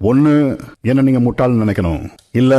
ஒன்று என்ன நீங்க முட்டாள்னு நினைக்கணும். இல்ல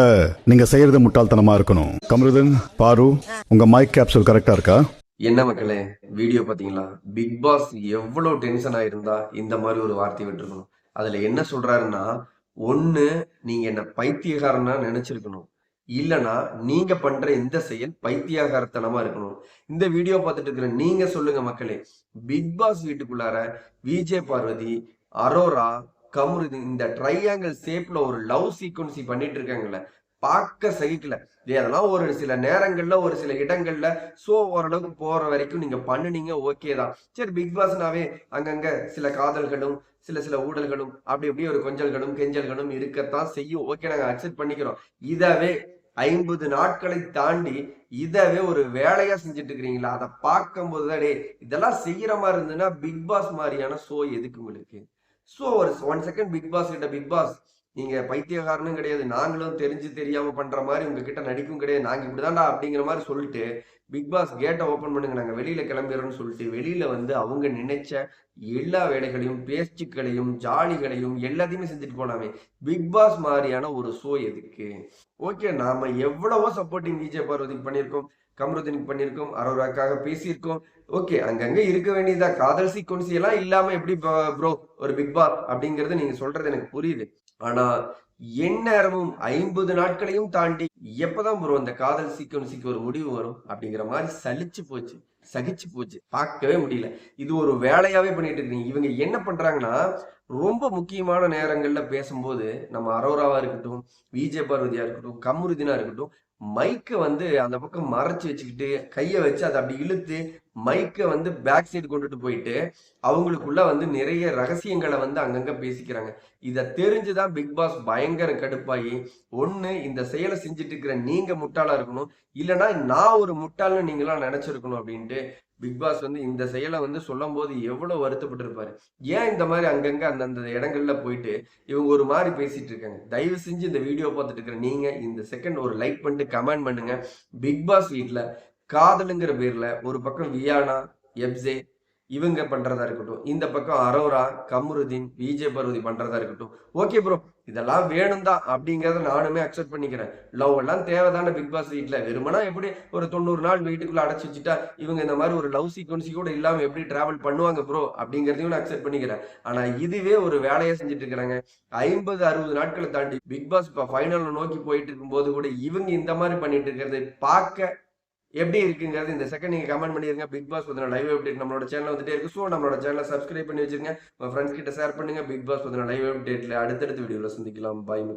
நீங்க செய்யறது முட்டாள்தனமா இருக்கணும். கமருதன் பாரு உங்க மைக் கேப்சூல் கரெக்டா இருக்கா? என்ன மக்களே வீடியோ பாத்தீங்களா பிக் பாஸ் எவ்வளவு டென்ஷன் ஆயிருந்தா இந்த மாதிரி ஒரு வார்த்தை விட்டுருக்கணும். அதுல என்ன சொல்றாருன்னா ஒன்று நீங்க என்ன பைத்தியகாரனா நினைச்சிருக்கணும். இல்லனா நீங்க பண்ற இந்த செயல் பைத்தியகாரத்தனமாக இருக்கணும். இந்த வீடியோ பார்த்துட்டு இருக்கிற நீங்க சொல்லுங்க மக்களே. பிக் பாஸ் வீட்டுக்குள்ளார விஜய் பார்வதி அரோரா கமருதீன் இந்த ட்ரையாங்கிள் ஷேப்ல ஒரு லவ் சீக்வன்சி பண்ணிட்டு இருக்காங்கல்ல பார்க்க சகிக்கல. டேய், அதெல்லாம் ஒரு சில நேரங்கள்ல ஒரு சில இடங்கள்ல ஷோ ஓரளவுக்கு போற வரைக்கும் நீங்க பண்ணுனீங்க ஓகே தான். சரி பிக் பாஸ்னாவே அங்கங்க சில காதல்களும் சில சில ஊடல்களும் அப்படி இப்படி ஒரு கொஞ்சல்களும் கெஞ்சல்களும் இருக்கத்தான் செய்யும். ஓகே நாங்க அக்செப்ட் பண்ணிக்கிறோம். இதவே ஐம்பது நாட்களை தாண்டி இதவே ஒரு வேலையா செஞ்சுட்டு இருக்கிறீங்களா? அதை பார்க்கும்போது தான் டேய் இதெல்லாம் செய்யற மாதிரி இருந்ததுன்னா பிக் பாஸ் மாதிரியான ஷோ எதுக்கு உங்களுக்கு? ஸோ ஒரு ஒன் செகண்ட் பிக் பாஸ் கிட்ட பிக் பாஸ் நீங்க பைத்தியகாரனும் கிடையாது. நாங்களும் தெரிஞ்சு தெரியாம பண்ற மாதிரி உங்ககிட்ட நடிக்கும் கிடையாது. நாங்க இப்படிதான்டா அப்படிங்கிற மாதிரி சொல்லிட்டு பிக் பாஸ் கேட்டை ஓபன் பண்ணுங்க. நாங்க வெளியில கிளம்பிடுறோம்னு சொல்லிட்டு வெளியில வந்து அவங்க நினைச்ச எல்லா வேலைகளையும் பேச்சுக்களையும் ஜாலிகளையும் எல்லாத்தையுமே செஞ்சுட்டு போனாமே. பிக் பாஸ் மாதிரியான ஒரு ஷோ எதுக்கு? ஓகே நாம எவ்வளவோ சப்போர்ட்டிங் விஜய் பார்வதிக்கு பண்ணியிருக்கோம் கமருதனுக்கு பண்ணியிருக்கோம் அரோராக்காக பேசியிருக்கோம். ஓகே அங்கங்க இருக்க வேண்டியதா காதல் சீக்வன்சி எல்லாம் இல்லாம எப்படி ப்ரோ ஒரு பிக் பாஸ் அப்படிங்கறது நீங்க சொல்றது எனக்கு புரியுது. ஆனா எந்நேரமும் ஐம்பது நாட்களையும் தாண்டி எப்பதான் ப்ரோ அந்த காதல் சீக்வன்சிக்கு ஒரு முடிவு வரும் அப்படிங்கிற மாதிரி சலிச்சு போச்சு. சகிச்சு போச்சு. பார்க்கவே முடியல. இது ஒரு வேலையாவே பண்ணிட்டு இருக்கீங்க. இவங்க என்ன பண்றாங்கன்னா ரொம்ப முக்கியமான நேரங்கள்ல பேசும்போது நம்ம அரோராவா இருக்கட்டும் விஜே பார்வதியா இருக்கட்டும் கம்ருதினா இருக்கட்டும் மைக்கை வந்து அந்த பக்கம் மறைச்சு வச்சுக்கிட்டு கையை வச்சு அதை அப்படி இழுத்து மைக்கை வந்து பேக் சைடு கொண்டுட்டு போயிட்டு அவங்களுக்குள்ள வந்து நிறைய ரகசியங்களை வந்து அங்கங்க பேசிக்கிறாங்க. இதை தெரிஞ்சுதான் பிக் பாஸ் பயங்கர கடுப்பாகி ஒண்ணு இந்த செயலை செஞ்சுட்டு இருக்கிற நீங்க முட்டாளா இருக்கணும். இல்லைன்னா நான் ஒரு முட்டாள்னு நீங்களாம் நினைச்சிருக்கணும் அப்படின்ட்டு பிக் பாஸ் வந்து இந்த செயலை வந்து சொல்லும் போது எவ்வளவு வருத்தப்பட்டிருப்பாரு. ஏன் இந்த மாதிரி அங்கங்க அந்தந்த இடங்கள்ல போயிட்டு இவங்க ஒரு மாதிரி பேசிட்டு இருக்காங்க? தயவு செஞ்சு இந்த வீடியோ பார்த்துட்டு இருக்கிற நீங்க இந்த செகண்ட் ஒரு லைக் பண்ணிட்டு கமெண்ட் பண்ணுங்க. பிக்பாஸ் வீட்டுல வீட்ல காதலுங்கிற பேர்ல ஒரு பக்கம் வியானா எப்சே இவங்க பண்றதா இருக்கட்டும் இந்த பக்கம் அரோரா கமருதீன் விஜய் பருவதி பண்றதா இருக்கட்டும். ஓகே ப்ரோ இதெல்லாம் வேணும் தான் அப்படிங்கறத நானுமே அக்செப்ட் பண்ணிக்கிறேன். லவ் எல்லாம் தேவைதான பிக் பாஸ் வீட்டுல வெறுமனா எப்படி ஒரு தொண்ணூறு நாள் வீட்டுக்குள்ள அடைச்சு வச்சுட்டா இவங்க இந்த மாதிரி ஒரு லவ் சீக்வன்சி கூட இல்லாம எப்படி டிராவல் பண்ணுவாங்க ப்ரோ அப்படிங்கறதையும் நான் அக்செப்ட் பண்ணிக்கிறேன். ஆனா இதுவே ஒரு வேலையை செஞ்சுட்டு இருக்கிறாங்க. ஐம்பது அறுபது நாட்களை தாண்டி பிக் பாஸ் இப்ப ஃபைனல் நோக்கி போயிட்டு இருக்கும்போது கூட இவங்க இந்த மாதிரி பண்ணிட்டு இருக்கிறது பார்க்க எப்படி இருக்குங்கிறது இந்த செகண்ட் நீங்க கமெண்ட் பண்ணிருங்க. பிக் பாஸ் பத்தின லைவ் அப்டேட் நம்மளோட சேனல் வந்துட்டே இருக்கு. ஸோ நம்மளோட சேனலை சப்ஸ்கிரைப் பண்ணி வச்சிருங்க. உங்க ஃப்ரெண்ட்ஸ் கிட்ட ஷேர் பண்ணுங்க. பிக் பாஸ் பத்தின லைவ் அப்டேட்ல அடுத்தடுத்த வீடியோல சந்திக்கலாம். பாய்